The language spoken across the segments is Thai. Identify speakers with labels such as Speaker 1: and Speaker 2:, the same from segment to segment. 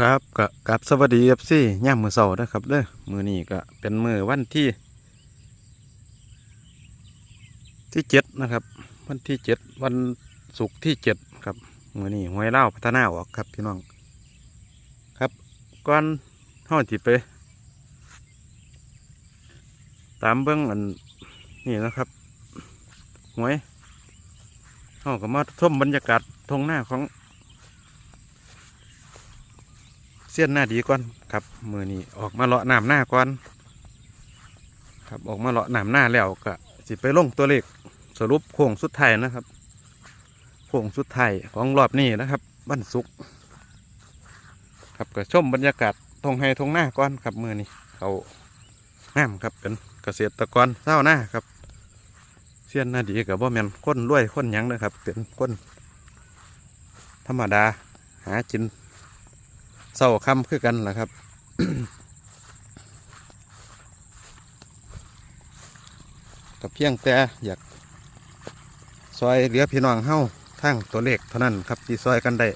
Speaker 1: ครับกับกับสวัสดีเอฟซีย่ามมือเสาร์นะครับเด้อมือนี้ก็เป็นมือวันที่ ที่เจ็ดนะครับ วันที่เจ็ดวันศุกร์ที่เจ็ดครับมือนี้หวยเล่าพัฒนาออกครับพี่น้อง ครับก่อนห้องจิไป ตามเบื้องอันนี่นะครับหวยห้องก็มาชมบรรยากาศทงหน้าของ เสี้ยนหน้าดีก่อนครับมือนี้ออกมาเลาะน้ำหน้าก่อนครับออกมาเลาะน้ำหน้าแล้วก็สิไปลงตัวเลขสรุปโค้งสุดท้ายนะครับโค้งสุดท้ายของรอบนี้นะครับวันศุกร์ครับก็ชมบรรยากาศทงไฮทงหน้าก่อนครับมือนี้เขางามครับเป็นเกษตรกรเศร้าหน้าครับเสี้ยนหน้าดีกับว่าแมนคนรวยคนยังนะครับเป็นคนธรรมดาหาจิน เศร้าคำคือกันแหละครับกับเพียงแต่อยากซอยเหลือพี่น้องเฮ้าทั้งตัวเลขเท่านั้นครับที่ซอยกันได้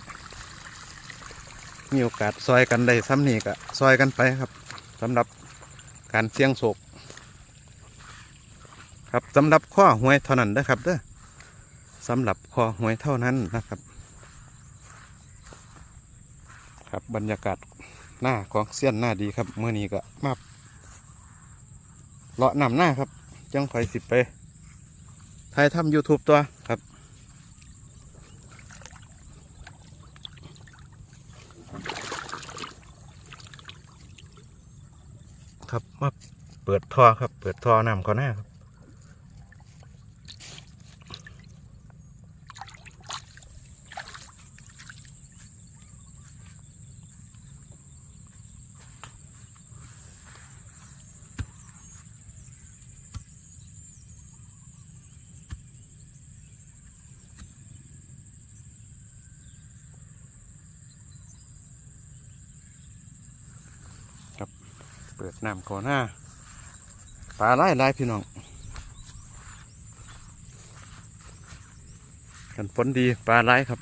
Speaker 1: มีโอกาสซอยกันได้ซ้ำนี่ก็ซอยกันไปครับสำหรับการเสี่ยงโศกครับสำหรับข้อหวยเท่านั้นนะครับเด้อสำหรับข้อหวยเท่านั้นนะครับ ครับบรรยากาศหน้าของเสี้ยนหน้าดีครับเมื่อนี้ก็มาเลาะนำหน้าครับ จังคอยสิไปถ่ายทำ YouTube ตัวครับครับมาเปิดท่อครับ เปิดท่อน้ำเขาหน้าครับ เปิดน้ำเขาหน้าปลาไล่ไล่พี่น้องกันฝนดีปลาไล่ครับ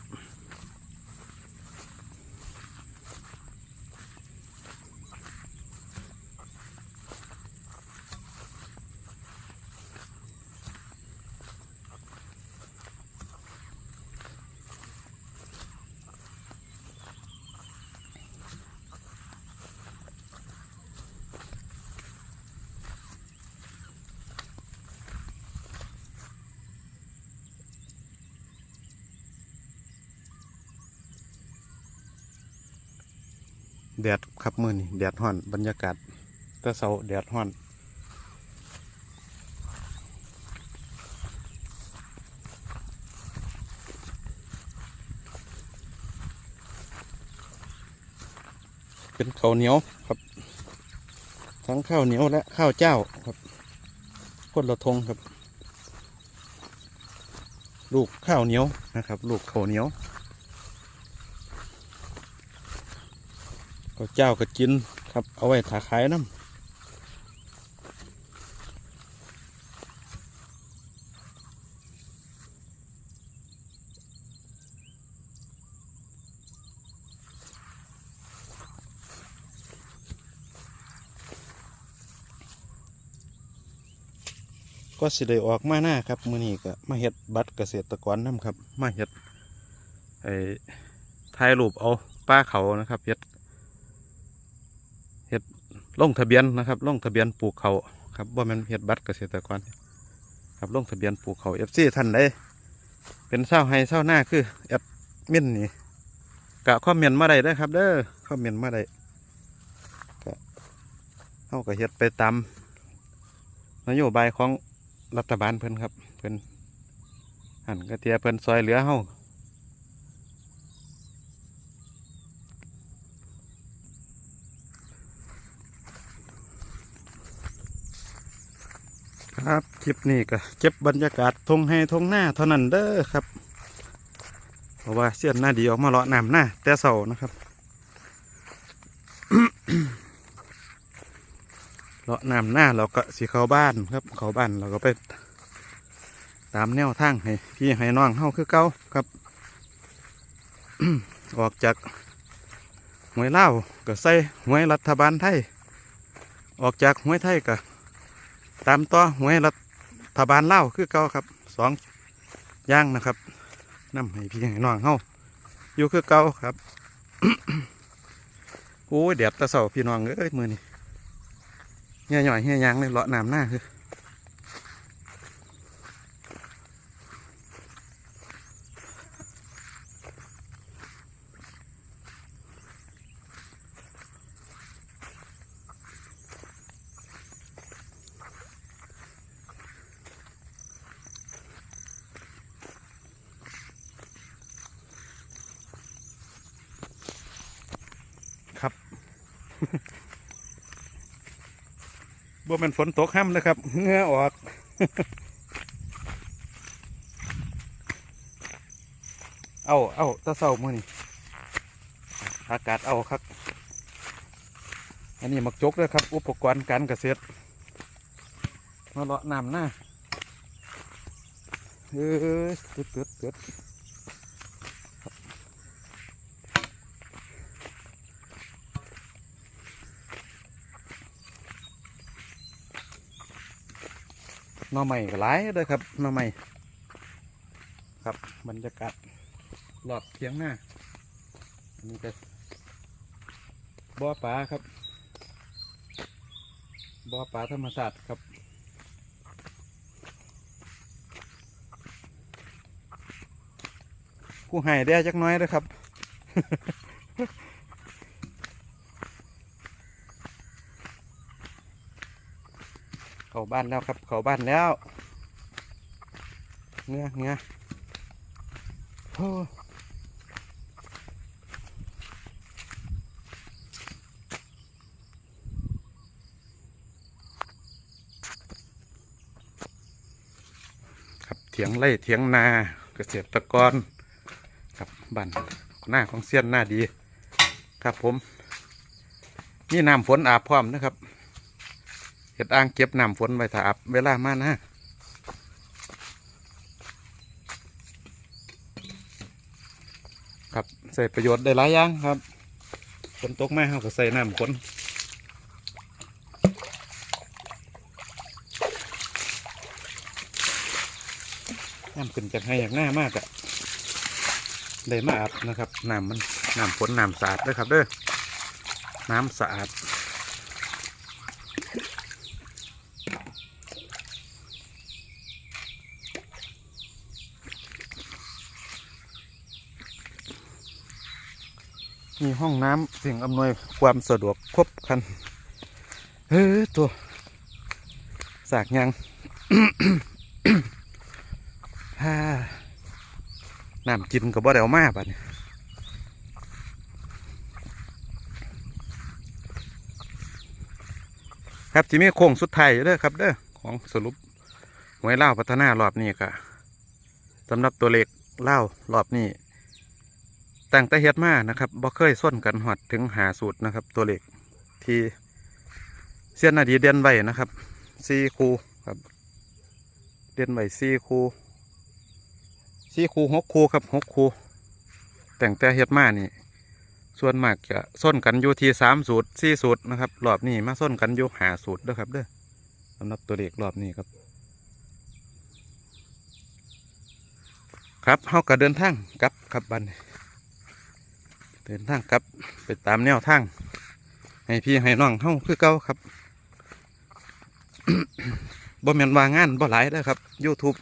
Speaker 1: แดดครับมือนี่แดดห้อนบรรยากาศตะเสาแดดห้อนเป็นข้าวเหนียวครับ ทั้งข้าวเหนียวและข้าวเจ้าครับคนละทงครับ ลูกข้าวเหนียวนะครับ ลูกข้าวเหนียว ก็เจ้าก็กินครับ เอาไว้ถาขายน้ำก็สิได้ออกมาหน้าครับมือนี้ก็มาเฮ็ดบัตรเกษตรกรน้ำครับ มาเฮ็ดไอ้ถ่ายรูปเอาป้าเขานะครับเฮ็ด เฮ็ดลงทะเบียนนะครับลงทะเบียนปลูกเขาครับว่ามันเฮ็ดบัตรเกษตรกรครับลงทะเบียนปลูกเขาเอฟซีท่านใดเป็นเศร้าให้เศร้าหน้าคือแอดมินนี่กะคอมเมนต์มาได้ด้อครับ เด้อคอมเมนต์มาได้ก็เขาก็เฮ็ดไปตามนโยบายของรัฐบาลเพิ่นครับเพิ่นหันกระเทียเพิ่นซอยเหลือเฮา ครับคลิปนี้ก็เก็บบรรยากาศทงให้ทงหน้าเท่านั้นเด้อครับ เพราะว่าเสี้ยนหน้าดีออกมาเลาะน้ำหน้าแต่เสานะครับเลาะน้ำหน้าเราก็สีเขาบ้านครับเขาบ้านเราก็ไป ตามแนวทางให้พี่ให้น้องเฮาคือเก่าครับ ออกจากหวยเล่าก็ใส่หวยรัฐบาลไทย ออกจากหวยไทยก็ ตามต่อหวยรัฐบาลเล่าคือเก่าครับสองย่างนะครับนำให้พี่ให้น้องเฮาอยู่คือเก่าครับโอ้ยแดดตะเสาพี่น้องเอ้ยมือนี่เหี้ยหน่อยเงี้ยยางเลยเลาะน้ำหน้าคือ บ่เป็นฝนตกห้ำเลยครับเงื่อออกเอาเอาตะเศร้ามือนี่อากาศเอาครับ อันนี้มักจกเลยครับ อุปกรณ์การเกษตรมาเลาะน้ำหน้าเอ้ยตึดตึดตึด น่อใหม่ก็หลายเลยครับหน่อใหม่ครับบรรยากาศรอบเทียงหน้าอันนี้ก็บ่อปลาครับบ่อปลาธรรมชาติครับผู้ให้ได้จักน้อยเลยครับ เข้าบ้านแล้วครับ เข้าบ้านแล้วเงี้ยเงี้ยโอ้ครับเถียงไร่เถียงนาเกษตรกรครับบ้านหน้าของเซียนหน้าดี ครับผมนี่น้ำฝนอาบพร้อมนะครับ เห็ดอ่างเก็บน้ำฝนไว้ถ้าอาบเวลามานะครับใส่ประโยชน์ได้หลายอย่างครับฝนตกมาเขาก็ใส่น้ำฝนน้ำขึ้นจากให้อย่างหน้ามากอะได้มาอาบนะครับน้ำมันน้ำฝนน้ำสะอาดด้วยครับเด้อน้ำสะอาด มีห้องน้ำสิ่งอำนวยความสะดวกครบครัน เฮ้ยตัว สากยังฮ่าน้ำกินกับบ่ได้เอามาบัดนี้ครับที่มีโค้งสุดท้ายอยู่เด้อครับเด้อของสรุปหวยเล่าพัฒนารอบนี้ก็สำหรับตัวเลขเล่ารอบนี้ ตั้งแต่เฮ็ดมานะครับบ่เคยส้นกันหอดถึงหาสูตรนะครับ ตัวเลขที่เสี้ยนนาดีเด่นไว้นะครับสี่คูครับเด่นไว้สี่คูสี่คูหกคูครับหกคูแต่งแต่เฮ็ดมานี่ ส่วนมากจะส้นกันอยู่ที่สามสูตรสี่สูตรนะครับรอบนี้มาส้นกันอยู่หาสูตรด้อครับเด้อสำหรับตัวเลขรอบนี้ครับครับเฮาก็เดินทางกลับครับบัน เดินทางกลับ ไปตามแนวทาง ให้พี่ให้น้องเฮาคือเก่าครับบ่แม่นว่างานบ่หลายเด้อครับ YouTube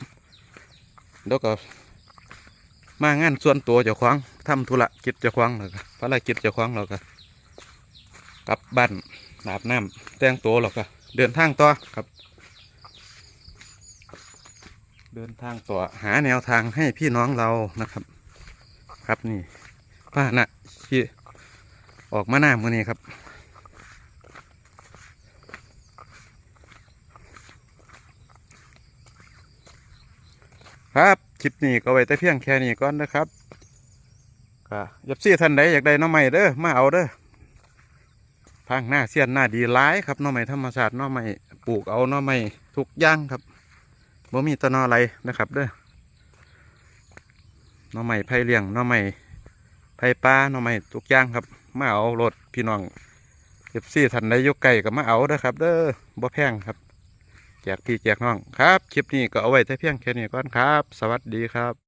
Speaker 1: แล้วก็มางานส่วนตัวเจ้าของทำธุระกิจเจ้าของแล้วก็ภารกิจเจ้าของแล้วก็กลับบ้านอาบน้ำแต่งตัวแล้วก็เดินทางต่อครับ เดินทางต่อหาแนวทางให้พี่น้องเรานะครับ ครับนี่ ป้านะที่ออกมาหน้ามือนี้ครับ ครับคลิปนี้ก็ไว้แต่เพียงแค่นี้ก่อนนะครับก็ยับซี่ท่านใดอยากได้น้องใหม่เด้อมาเอาเด้อทางหน้าเสียนหน้าดีร้ายครับน้องใหม่ธรรมชาติน้องใหม่ปลูกเอาน้องใหม่ทุกย่างครับบ่มีตะนออะไรนะครับเด้อน้องใหม่ไผ่เลี้ยงน้องใหม่ ไผ่ปลาหน่อไม้ทุกอย่างครับมาเอารถพี่น้องเจ็บซี่ทันได้ยกไก่ก็มาเอาเด้อครับ เด้อบ่แพงครับแจกพี่แจกน้องครับคลิปนี้ก็เอาไว้แต่เพียงแค่นี้ก่อนครับ สวัสดีครับ